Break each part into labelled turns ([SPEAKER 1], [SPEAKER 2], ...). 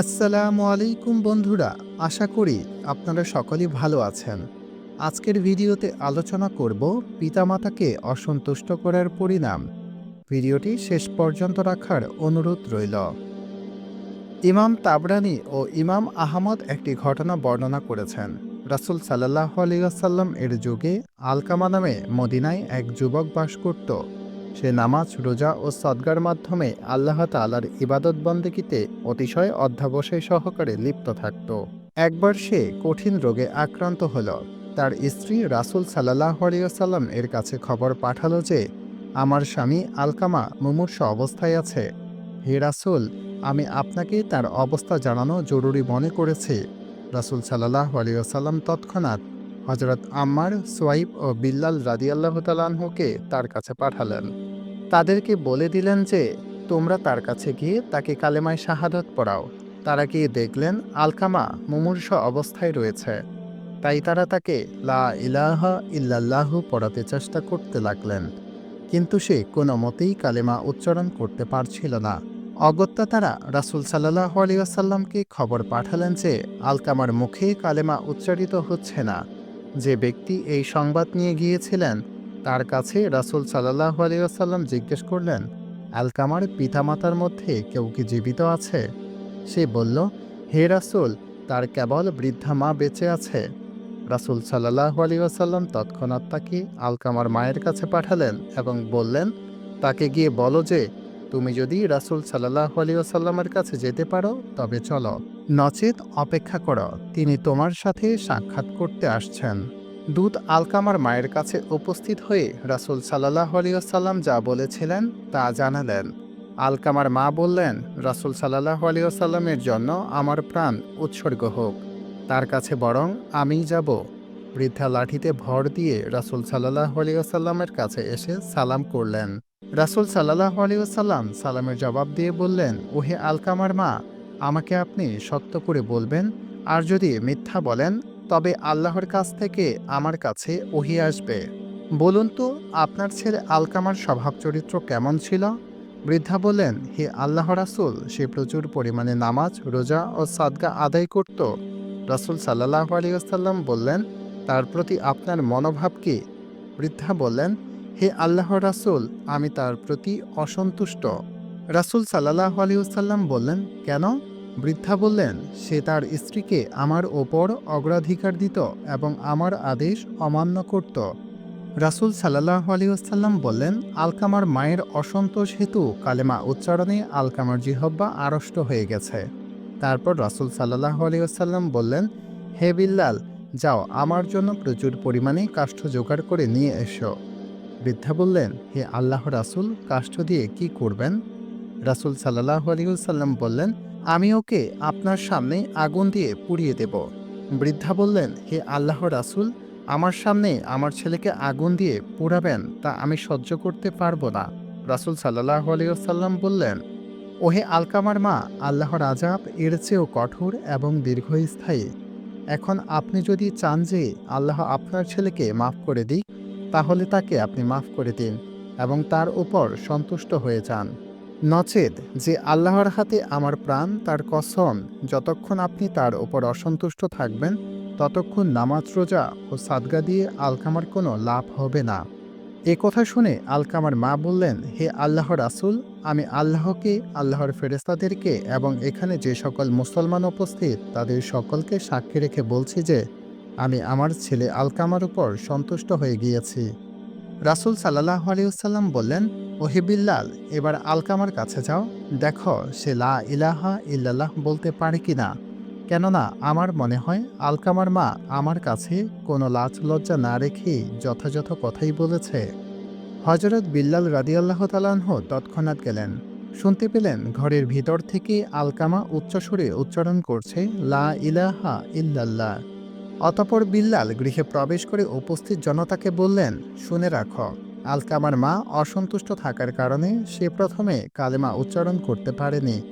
[SPEAKER 1] আসসালামু আলাইকুম বন্ধুরা, আশা করি আপনারা সকলেই ভালো আছেন। আজকের ভিডিওতে আলোচনা করব পিতামাতাকে অসন্তুষ্ট করার পরিণাম। ভিডিওটি শেষ পর্যন্ত রাখার অনুরোধ রইল। ইমাম তাবরানি ও ইমাম আহমদ একটি ঘটনা বর্ণনা করেছেন। রাসুল সাল্লাহ আলিয়াসাল্লাম এর যুগে আলকামা নামে মদিনায় এক যুবক বাস করত। সে নামাজ, রোজা ও সদ্গার মাধ্যমে আল্লাহ তালার ইবাদত বন্দেকিতে অতিশয় অধ্যাবসায় সহকারে লিপ্ত থাকত। একবার সে কঠিন রোগে আক্রান্ত হল। তার স্ত্রী রাসুল সাল্লাহ আলিয়াসাল্লাম এর কাছে খবর পাঠালো যে, আমার স্বামী আলকামা মুমূর্ষ অবস্থায় আছে। হে রাসুল, আমি আপনাকে তার অবস্থা জানানো জরুরি মনে করেছি। রাসুল সাল্লাহ আলিয়াসাল্লাম তৎক্ষণাৎ হজরত আম্মার, সোয়াইব ও বিল্লাল রাদিয়াল্লাহ তালাহুকে তার কাছে পাঠালেন। তাদেরকে বলে দিলেন যে, তোমরা তার কাছে গিয়ে তাকে কালেমায় শাহাদত পড়াও। তারা গিয়ে দেখলেন আলকামা মুমূর্ষ অবস্থায় রয়েছে। তাই তারা তাকে লা ইলাহা ইল্লাল্লাহু পড়াতে চেষ্টা করতে লাগলেন। কিন্তু সে কোনো মতেই কালেমা উচ্চারণ করতে পারছিল না। অগত্যা তারা রাসুল সাল্লাহ আলিয়াসাল্লামকে খবর পাঠালেন যে, আলকামার মুখে কালেমা উচ্চারিত হচ্ছে না। যে ব্যক্তি এই সংবাদ নিয়ে গিয়েছিলেন তার কাছে রাসুল সাল্লাহ আলিয়াসাল্লাম জিজ্ঞেস করলেন আলকামার পিতামাতার মধ্যে কেউ কি জীবিত আছে? সে বলল, হে রাসুল, তার কেবল বৃদ্ধা মা বেঁচে আছে। রাসুল সাল্লাহ আলিয়াসাল্লাম তৎক্ষণাৎ তাকে আলকামার মায়ের কাছে পাঠালেন এবং বললেন, তাকে গিয়ে বলো যে, তুমি যদি রাসুল সাল্লাহ আলিয়াসাল্লামের কাছে যেতে পারো, তবে চলো। নচেত অপেক্ষা করো, তিনি তোমার সাথে সাক্ষাৎ করতে আসছেন। দূত আলকামার মায়ের কাছে উপস্থিত হয়ে রাসুল সাল্লাহ আলিয়াসাল্লাম যা বলেছিলেন তা জানালেন। আলকামার মা বললেন, রাসুল সাল্লাহ আলিয়াসাল্লামের জন্য আমার প্রাণ উৎসর্গ হোক। তার কাছে বরং আমিই যাব। বৃদ্ধা লাঠিতে ভর দিয়ে রাসুল সাল্লাহ আলিয়াসাল্লামের কাছে এসে সালাম করলেন। রাসুল সাল্লাহ আলিয়াসাল্লাম সালামের জবাব দিয়ে বললেন, ওহে আলকামার মা, আমাকে আপনি সত্য করে বলবেন, আর যদি মিথ্যা বলেন তবে আল্লাহর কাছ থেকে আমার কাছে ওহি আসবে। বলুন তো, আপনার ছেলে আলকামার স্বভাব চরিত্র কেমন ছিল? বৃদ্ধা বললেন, হে আল্লাহ রাসুল, সে প্রচুর পরিমাণে নামাজ, রোজা ও সাদগা আদায় করত। রাসুল সাল্লাহ আলিয়াল্লাম বললেন, তার প্রতি আপনার মনোভাব কি? বৃদ্ধা বললেন, হে আল্লাহ রাসুল, আমি তার প্রতি অসন্তুষ্ট। রাসুল সাল্লাহ আলিউসাল্লাম বললেন, কেন? বৃদ্ধা বললেন, সে তার স্ত্রীকে আমার ওপর অগ্রাধিকার দিত এবং আমার আদেশ অমান্য করত। রাসুল সাল্লাহ আলিউসাল্লাম বললেন, আলকামার মায়ের অসন্তোষ হেতু কালেমা উচ্চারণে আলকামার জিহব্বা আড়ষ্ট হয়ে গেছে। তারপর রাসুল সাল্লাহ আলিউসাল্লাম বললেন, হে বিল্লাল, যাও, আমার জন্য প্রচুর পরিমাণে কাষ্ঠ জোগাড় করে নিয়ে এসো। বৃদ্ধা বললেন, হে আল্লাহ রাসুল, কাষ্ঠ দিয়ে কি করবেন? রাসুল সাল্লাহ আলিউসাল্লাম বললেন আমি ওকে আপনার সামনে আগুন দিয়ে পুড়িয়ে দেব। বৃদ্ধা বললেন, হে আল্লাহ রাসুল, আমার সামনে আমার ছেলেকে আগুন দিয়ে পুড়াবেন তা আমি সহ্য করতে পারব না। রাসুল সাল্লাহ আলিয়াল্লাম বললেন, ওহে আলকামার মা, আল্লাহর আজাব এর চেয়েও কঠোর এবং দীর্ঘস্থায়ী। এখন আপনি যদি চান যে আল্লাহ আপনার ছেলেকে মাফ করে দিক, তাহলে তাকে আপনি মাফ করে দিন এবং তার উপর সন্তুষ্ট হয়ে যান। নচেত যে আল্লাহর হাতে আমার প্রাণ, তার কসম, যতক্ষণ আপনি তার ওপর অসন্তুষ্ট থাকবেন, ততক্ষণ নামাজ, রোজা ও সাদগা দিয়ে আলকামার কোনো লাভ হবে না। এ কথা শুনে আলকামার মা বললেন, হে আল্লাহ রাসুল, আমি আল্লাহকে, আল্লাহর ফেরেস্তাদেরকে এবং এখানে যে সকল মুসলমান উপস্থিত, তাদের সকলকে সাক্ষী রেখে বলছি যে, আমি আমার ছেলে আলকামার উপর সন্তুষ্ট হয়ে গিয়েছি। রাসুল সাল্লাহ আলিউসাল্লাম বললেন ওহিবিল্লাল এবার আলকামার কাছে যাও। দেখো, সে লা ইলাহা ইল্লাল্লাহ বলতে পারে কি না। কেননা, আমার মনে হয় আলকামার মা আমার কাছে কোনো লাজ লজ্জা না রেখেই যথাযথ কথাই বলেছে। হজরত বিল্লাল রাদিয়াল্লাহ তালাহ তৎক্ষণাৎ গেলেন। শুনতে পেলেন ঘরের ভিতর থেকে আলকামা উচ্চস্বরে উচ্চারণ করছে, লা ইলাহা ইল্লাল্লাহ। অতপর বিল্লাল গৃহে প্রবেশ করে উপস্থিত জনতাকে বললেন, শুনে রাখো আলকামার মা অসন্তুষ্ট থাকার কারণে সে প্রথমে কালেমা উচ্চারণ করতে পারেনি।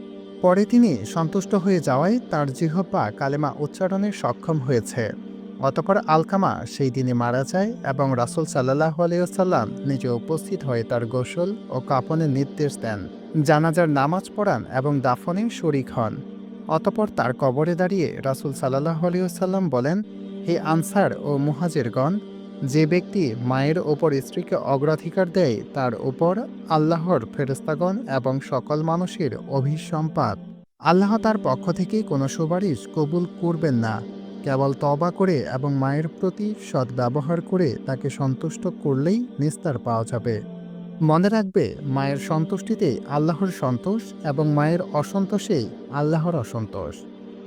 [SPEAKER 1] পরে তিনি সন্তুষ্ট হয়ে যাওয়ায় তার জিহ্বা কালেমা উচ্চারণে সক্ষম হয়েছে। অতপর আলকামা সেই দিনে মারা যায় এবং রাসুল সাল্লাহ আলিয়াল্লাম নিজে উপস্থিত হয়ে তার গোসল ও কাপনের নির্দেশ দেন। জানাজার নামাজ পড়ান এবং দাফনে শরিক হন। অতপর তার কবরে দাঁড়িয়ে রাসুল সাল্লাহ আলিয়াল্লাম বলেন হে আনসার ও মুহাজিরগণ, যে ব্যক্তি মায়ের ওপর স্ত্রীকে অগ্রাধিকার দেয়, তার ওপর আল্লাহর ফেরেস্তাগণ এবং সকল মানুষের অভিসম্পাত। আল্লাহ তার পক্ষ থেকে কোনো সুপারিশ কবুল করবেন না। কেবল তবা করে এবং মায়ের প্রতি সদ্ব্যবহার করে তাকে সন্তুষ্ট করলেই নিস্তার পাওয়া যাবে। মনে রাখবে, মায়ের সন্তুষ্টিতে আল্লাহর সন্তোষ এবং মায়ের অসন্তোষে আল্লাহর অসন্তোষ।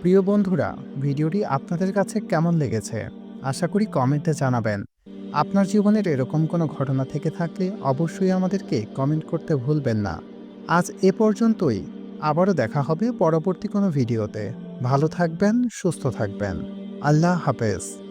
[SPEAKER 1] প্রিয় বন্ধুরা, ভিডিওটি আপনাদের কাছে কেমন লেগেছে? আশা করি কমেন্টে জানাবেন। আপনার জীবনের এরকম কোনো ঘটনা থেকে থাকলে অবশ্যই আমাদেরকে কমেন্ট করতে ভুলবেন না। আজ এ পর্যন্তই। আবারও দেখা হবে পরবর্তী কোনো ভিডিওতে। ভালো থাকবেন, সুস্থ থাকবেন। আল্লাহ হাফেজ।